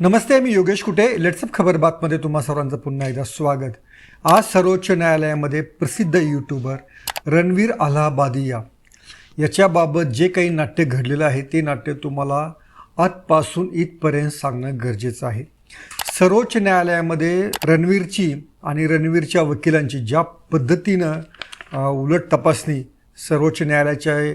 नमस्ते मी योगेश कुटे. लेट्सअप खबर बातमध्ये तुम्हा सर्वांचं पुन्हा एकदा स्वागत. आज सर्वोच्च न्यायालयामध्ये प्रसिद्ध यूट्यूबर रणवीर अलाहाबादिया. याच्याबाबत जे काही नाट्य घडलेलं आहे ते नाट्य तुम्हाला आजपासून इथपर्यंत सांगणं गरजेचं आहे. सर्वोच्च न्यायालयामध्ये रणवीरची आणि रणवीरच्या वकिलांची ज्या पद्धतीनं उलट तपासणी सर्वोच्च न्यायालयाचे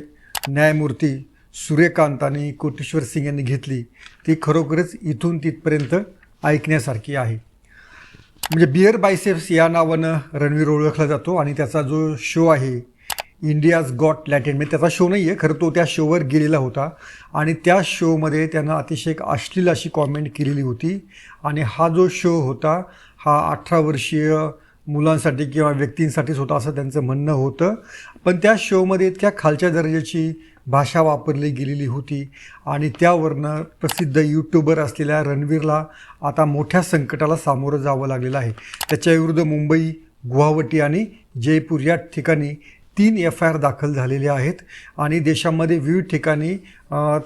न्यायमूर्ती सूर्यकांत आणि कोटेश्वर सिंग यांनी घेतली ती खरोखरच इथून तिथपर्यंत ऐकण्यासारखी आहे. म्हणजे बिअर बायसेप्स या नावानं रणवीर ओळखला जातो आणि त्याचा जो शो आहे इंडियाज गॉट लॅटिन म्हणजे त्याचा शो नाही आहे खरं तो त्या शोवर गेलेला होता. आणि त्या शोमध्ये त्यानं अतिशय एक अश्लील अशी कॉमेंट केलेली होती. आणि हा जो शो होता हा अठरा वर्षीय मुलांसाठी किंवा व्यक्तींसाठीच होता असं त्यांचं म्हणणं होतं. पण त्या शोमध्ये इतक्या खालच्या दर्जाची भाषा वापरली गेलेली होती. आणि त्यावरनं प्रसिद्ध यूट्यूबर असलेल्या रणवीरला आता मोठ्या संकटाला सामोरं जावं लागलेलं आहे. त्याच्याविरुद्ध मुंबई गुवाहाटी आणि जयपूर या ठिकाणी तीन एफ आय आर दाखल झालेले आहेत. आणि देशामध्ये विविध ठिकाणी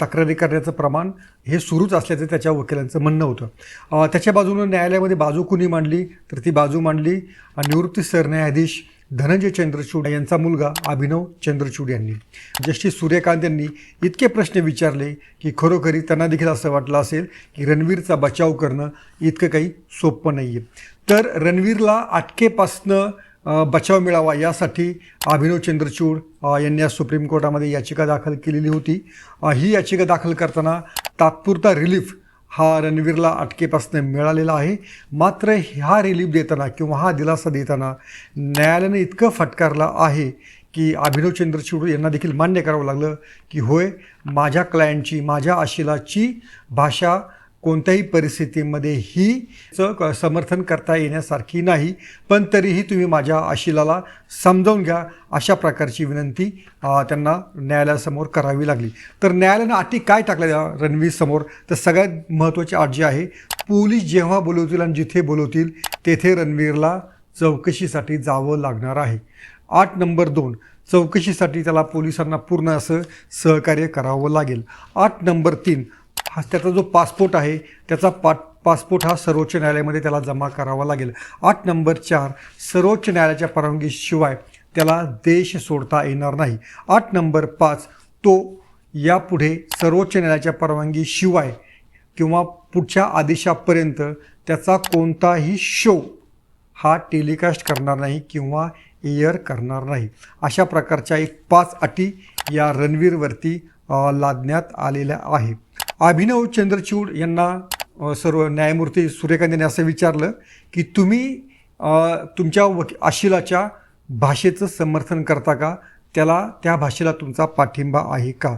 तक्रारी करण्याचं प्रमाण हे सुरूच असल्याचं त्याच्या वकिलांचं म्हणणं होतं. त्याच्या बाजूनं न्यायालयामध्ये बाजू कुणी मांडली? तर ती बाजू मांडली निवृत्ती सरन्यायाधीश धनंजय चंद्रचूड यांचा मुलगा अभिनव चंद्रचूड यांनी. जस्टिस सूर्यकांत यांनी इतके प्रश्न विचारले की खरोखरी त्यांना देखील असं वाटलं असेल की रणवीरचा बचाव करणं इतकं काही सोपं नाही आहे तर रणवीरला अटकेपासनं बचाव मिळावा यासाठी अभिनव चंद्रचूड यांनी आज सुप्रीम कोर्टामध्ये याचिका दाखल केलेली होती. ही याचिका दाखल करताना तात्पुरता रिलीफ हा रणवीरला अटकेपासून मिळालेला आहे. मात्र हा रिलीफ देताना किंवा हा दिलासा देताना न्यायालयाने इतकं फटकारला आहे की अभिनव चंद्रचूड यांना देखील मान्य करावं लागलं की होय माझ्या क्लायंटची माझ्या आशिलाची भाषा कोणत्याही परिस्थितीमध्ये ही समर्थन करता येण्यासारखी नाही पण तरीही तुम्ही माझ्या आशिलाला समजावून घ्या अशा प्रकारची विनंती त्यांना न्यायालयासमोर करावी लागली. तर न्यायालयानं अटी काय टाकल्या रणवीर समोर तर सगळ्यात महत्त्वाची अट जी आहे पोलीस जेव्हा बोलवतील आणि जिथे बोलवतील तेथे रणवीरला चौकशीसाठी जावं लागणार आहे. आठ नंबर दोन चौकशीसाठी त्याला पोलिसांना पूर्ण असं सहकार्य करावं लागेल. आठ नंबर तीन हा त्याचा जो पासपोर्ट आहे त्याचा पा पासपोर्ट हा सर्वोच्च न्यायालयामध्ये त्याला जमा करावा लागेल. आठ नंबर चार सर्वोच्च न्यायालयाच्या परवानगीशिवाय त्याला देश सोडता येणार नाही. आठ नंबर पाच तो यापुढे सर्वोच्च न्यायालयाच्या परवानगीशिवाय किंवा पुढच्या आदेशापर्यंत त्याचा कोणताही शो हा टेलिकास्ट करणार नाही किंवा एअर करणार नाही. अशा प्रकारच्या एक पाच अटी या रणवीरवरती लादण्यात आलेल्या आहे. अभिनव चंद्रचूड यांना सर्व न्यायमूर्ती सूर्यकांत यांनी असं विचारलं की तुम्ही तुमच्या वकी आशिलाच्या भाषेचं समर्थन करता का? त्याला त्या भाषेला तुमचा पाठिंबा आहे का?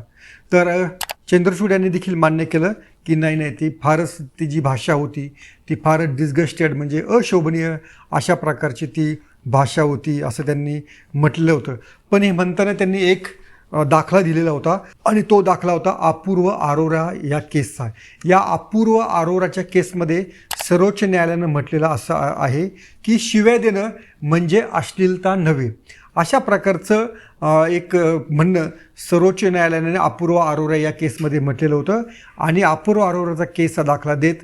तर चंद्रचूड यांनी देखील मान्य केलं की नाही नाही ती फारच ती जी भाषा होती ती फारच डिस्गस्टेड म्हणजे अशोभनीय अशा प्रकारची ती भाषा होती असं त्यांनी म्हटलं होतं. पण हे म्हणताना त्यांनी एक दाखला दिलेला होता. आणि तो दाखला होता अपूर्व आरोरा या केसचा. या अपूर्व आरोराच्या केसमध्ये सर्वोच्च न्यायालयानं म्हटलेलं असं आहे की शिव्या देणं म्हणजे अश्लीलता नव्हे. अशा प्रकारचं एक म्हणणं सर्वोच्च न्यायालयाने अपूर्व अरोरा या केसमध्ये म्हटलेलं होतं. आणि अपूर्व अरोराचा केसचा दाखला देत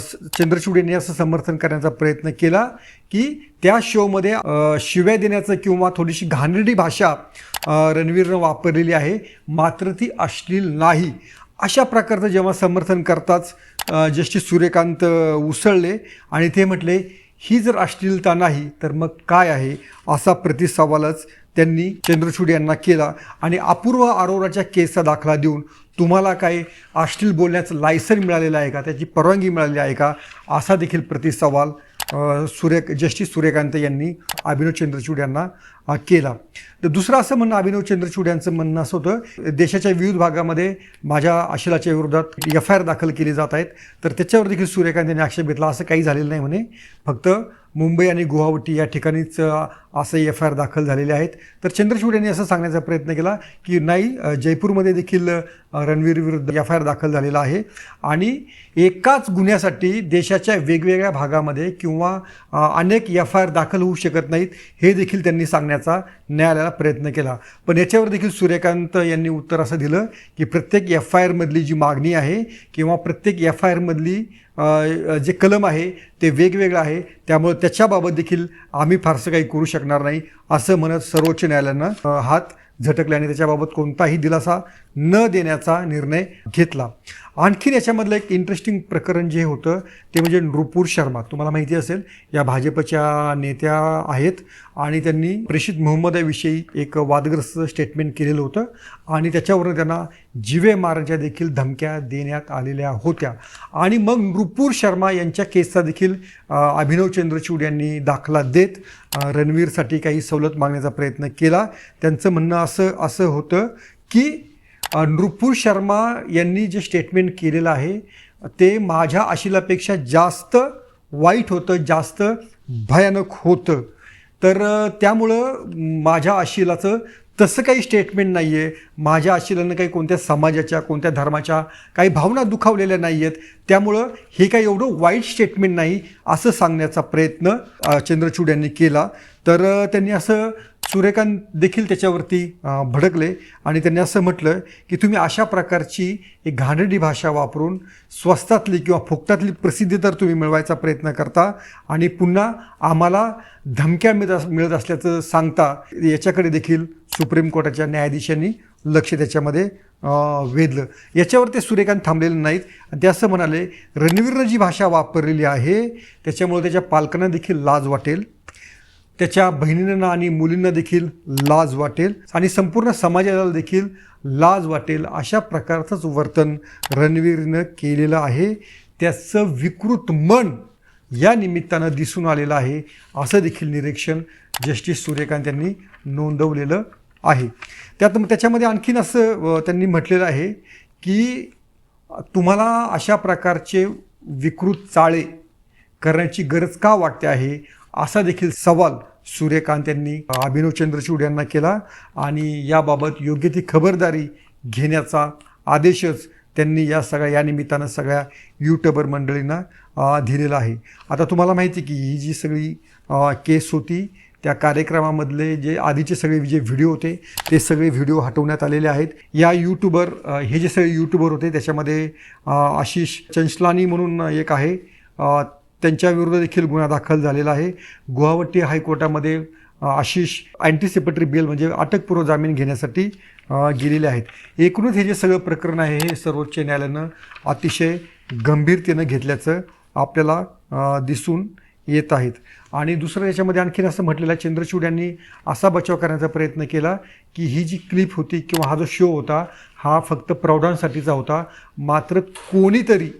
स- चंद्रचूड यांनी असं समर्थन करण्याचा प्रयत्न केला की त्या शोमध्ये शिव्या देण्याचं किंवा थोडीशी घाणेरडी भाषा रणवीरनं वापरलेली आहे. मात्र ती अश्लील नाही. अशा प्रकारचं जेव्हा समर्थन करताच जस्टिस सूर्यकांत उसळले आणि ते म्हटले ही जर अश्लीलता नाही तर मग काय आहे? असा प्रतिसवालच त्यांनी चंद्रचूड यांना केला. आणि अपूर्व आरोराच्या केसचा दाखला देऊन तुम्हाला काही अश्लील बोलण्याचं लायसन मिळालेलं आहे का? त्याची परवानगी मिळाली आहे का? असा देखील प्रतिसवाल सूर्य जस्टिस सूर्यकांत यांनी अभिनव चंद्रचूड यांना केला. तर दुसरं असं म्हणणं अभिनव चंद्रचूड यांचं म्हणणं असं होतं देशाच्या विविध भागामध्ये माझ्या आशिलाच्या विरोधात एफ आय आर दाखल केली जात आहेत. तर त्याच्यावर देखील सूर्यकांत यांनी आक्षेप घेतला असं काही झालेलं नाही म्हणे. फक्त मुंबई आणि गुवाहाटी या ठिकाणीच असं असे एफ आय आर दाखल झालेले आहेत. तर चंद्रचूड यांनी असं सांगण्याचा प्रयत्न केला की नाही जयपूरमध्ये देखील रणवीर विरुद्ध एफ आय आर दाखल झालेला आहे. आणि एकाच गुन्ह्यासाठी देशाच्या वेगवेगळ्या भागामध्ये किंवा अनेक एफ आय आर दाखल होऊ शकत नाहीत हे देखील त्यांनी सांगण्याचा न्यायालयाला प्रयत्न केला. पण याच्यावर देखील सूर्यकांत यांनी उत्तर असं दिलं की प्रत्येक एफ आय आरमधली जी मागणी आहे किंवा प्रत्येक एफ आय आरमधली जे कलम आहे ते वेगवेगळं आहे. त्यामुळे त्याच्याबाबत देखील आम्ही फारसं काही करू शकणार नाही असं म्हणत सर्वोच्च न्यायालयानं हात झटकल्याने त्याच्याबाबत कोणताही दिलासा न देण्याचा निर्णय घेतला. आणखीन याच्यामधलं एक इंटरेस्टिंग प्रकरण जे होतं ते म्हणजे नृपूर शर्मा. तुम्हाला माहिती असेल या भाजपच्या नेत्या आहेत आणि त्यांनी प्रेषित मोहम्मदाविषयी एक वादग्रस्त स्टेटमेंट केलेलं होतं आणि त्याच्यावरून त्यांना जिवे मारण्याच्या देखील धमक्या देण्यात आलेल्या होत्या. आणि मग नृपूर शर्मा यांच्या केसचा देखील अभिनव चंद्रचूड यांनी दाखला देत रणवीरसाठी काही सवलत मागण्याचा प्रयत्न केला. त्यांचं म्हणणं असं असं होतं की नृपूर शर्मा यांनी जे स्टेटमेंट केलेलं आहे ते माझ्या आशिलापेक्षा जास्त वाईट होतं जास्त भयानक होतं. तर त्यामुळं माझ्या आशिलाचं तसं काही स्टेटमेंट नाही आहे माझ्या आशिलानं काही कोणत्या समाजाच्या कोणत्या धर्माच्या काही भावना दुखावलेल्या नाही आहेत त्यामुळं हे काही एवढं वाईट स्टेटमेंट नाही असं सांगण्याचा प्रयत्न चंद्रचूड यांनी केला. तर त्यांनी असं सूर्यकांत देखील त्याच्यावरती भडकले. आणि त्यांनी असं म्हटलं की तुम्ही अशा प्रकारची एक घाणेरडी भाषा वापरून स्वस्तातली किंवा फुकटातली प्रसिद्धी तर तुम्ही मिळवायचा प्रयत्न करता आणि पुन्हा आम्हाला धमक्या मिळत अस- मिळत असल्याचं सांगता याच्याकडे देखील सुप्रीम कोर्टाच्या न्यायाधीशांनी लक्ष त्याच्यामध्ये वेधलं. याच्यावर ते सूर्यकांत थांबलेले नाहीत. आणि ते असं म्हणाले रणवीरनं जी भाषा वापरलेली आहे त्याच्यामुळे त्याच्या पालकांना देखील लाज वाटेल. त्याच्या बहिणींना आणि मुलींना देखील लाज वाटेल आणि संपूर्ण समाजाला देखील लाज वाटेल अशा प्रकारचंच वर्तन रणवीरनं केलेलं आहे. त्याचं विकृत मन या निमित्तानं दिसून आलेलं आहे असं देखील निरीक्षण जस्टिस सूर्यकांत यांनी नोंदवलेलं आहे. त्यात त्याच्यामध्ये आणखीन असं त्यांनी म्हटलेलं आहे की तुम्हाला अशा प्रकारचे विकृत चाळे करण्याची गरज का वाटते आहे? असा देखील सवाल सूर्यकांत यांनी अभिनव चंद्रचूड यांना केला आणि याबाबत योग्य ती खबरदारी घेण्याचा आदेशच त्यांनी या सगळ्या या निमित्तानं सगळ्या यूट्यूबर मंडळींना दिलेला आहे. आता तुम्हाला माहिती की ही जी सगळी केस होती त्या कार्यक्रमामधले जे आधीचे सगळे जे व्हिडिओ होते ते सगळे व्हिडिओ हटवण्यात आलेले आहेत. या यूट्यूबर हे जे सगळे यूट्यूबर होते त्याच्यामध्ये आशिष चंचलानी म्हणून एक आहे त्यांच्याविरुद्ध देखील गुन्हा दाखल झालेला आहे. गुवाहाटी हायकोर्टामध्ये आशिष अँटिसिपेटरी बेल म्हणजे अटकपूर्व जामीन घेण्यासाठी गेलेले आहेत. एकूणच हे जे सगळं प्रकरण आहे हे सर्वोच्च न्यायालयानं अतिशय गंभीरतेनं घेतल्याचं आपल्याला दिसून येत आहेत. आणि दुसरं याच्यामध्ये आणखीन असं म्हटलेलं आहे चंद्रचूड यांनी असा बचाव करण्याचा प्रयत्न केला की ही जी क्लिप होती किंवा हा जो शो होता हा फक्त प्रौढांसाठीचा होता. मात्र कोणीतरी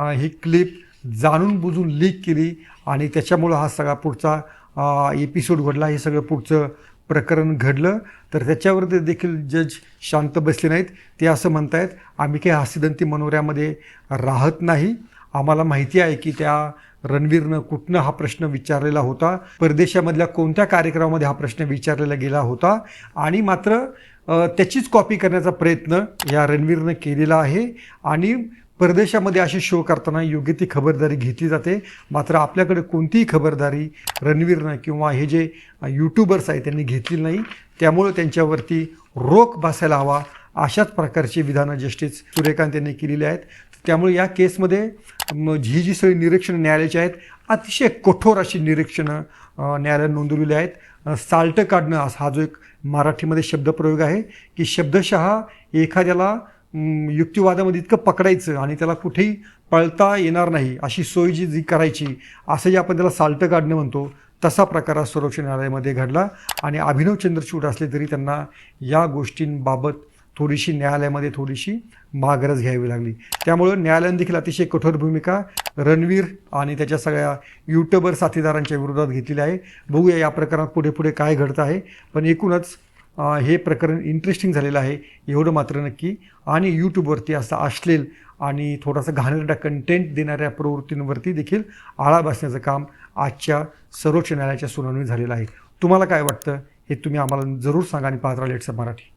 ही क्लिप जाणून बुजून लीक केली आणि त्याच्यामुळं हा सगळा पुढचा एपिसोड घडला. हे सगळं पुढचं प्रकरण घडलं. तर त्याच्यावर ते देखील जज शांत बसले नाहीत. ते असं म्हणतायत आम्ही काही हास्यदंती मनोऱ्यामध्ये राहत नाही. आम्हाला माहिती आहे की त्या रणवीरनं कुठनं हा प्रश्न विचारलेला होता. परदेशामधल्या कोणत्या कार्यक्रमामध्ये हा प्रश्न विचारलेला गेला होता? आणि मात्र त्याचीच कॉपी करण्याचा प्रयत्न या रणवीरनं केलेला आहे. आणि परदेशामध्ये असे शो करताना योग्य ती खबरदारी घेतली जाते. मात्र आपल्याकडे कोणतीही खबरदारी रणवीरनं किंवा हे जे यूट्यूबर्स आहेत त्यांनी घेतली नाही. त्यामुळं त्यांच्यावरती रोख बसायला हवा. अशाच प्रकारची विधानं जस्टिस सूर्यकांत यांनी केलेली आहेत. त्यामुळे या केसमध्ये म, ही जी सगळी निरीक्षणं न्यायालयाची आहेत अतिशय कठोर अशी निरीक्षणं न्यायालयानं नोंदवलेली आहेत. साल्ट काढणं हा जो एक मराठीमध्ये शब्दप्रयोग आहे की शब्दशः एखाद्याला युक्तिवादामध्ये इतकं पकडायचं आणि त्याला कुठेही पळता येणार नाही अशी सोय जी जी करायची असं जे आपण त्याला साल्टं काढणं म्हणतो तसा प्रकार आज सर्वोच्च न्यायालयामध्ये घडला आणि अभिनव चंद्रचूड असले तरी त्यांना या गोष्टींबाबत थोडीशी न्यायालयामध्ये थोडीशी माघारच घ्यावी लागली. त्यामुळं न्यायालयाने देखील अतिशय कठोर भूमिका रणवीर आणि त्याच्या सगळ्या यूट्यूबर साथीदारांच्या विरोधात घेतलेली आहे. बघूया या प्रकरणात पुढे पुढे काय घडतं आहे. पण एकूणच हे प्रकरण इंटरेस्टिंग झालेलं आहे. एवढं मात्र नक्की. आणि यूट्यूबवरती असं असलेल आणि थोडासा घाणेरडा कंटेंट देणाऱ्या प्रवृत्तींवरती देखील आळा बसण्याचं काम आजच्या सर्वोच्च न्यायालयाच्या सुनावणी झालेलं आहे. तुम्हाला काय वाटतं? हे तुम्ही आम्हाला जरूर सांगा आणि पाहत राहा लेट्स मराठी.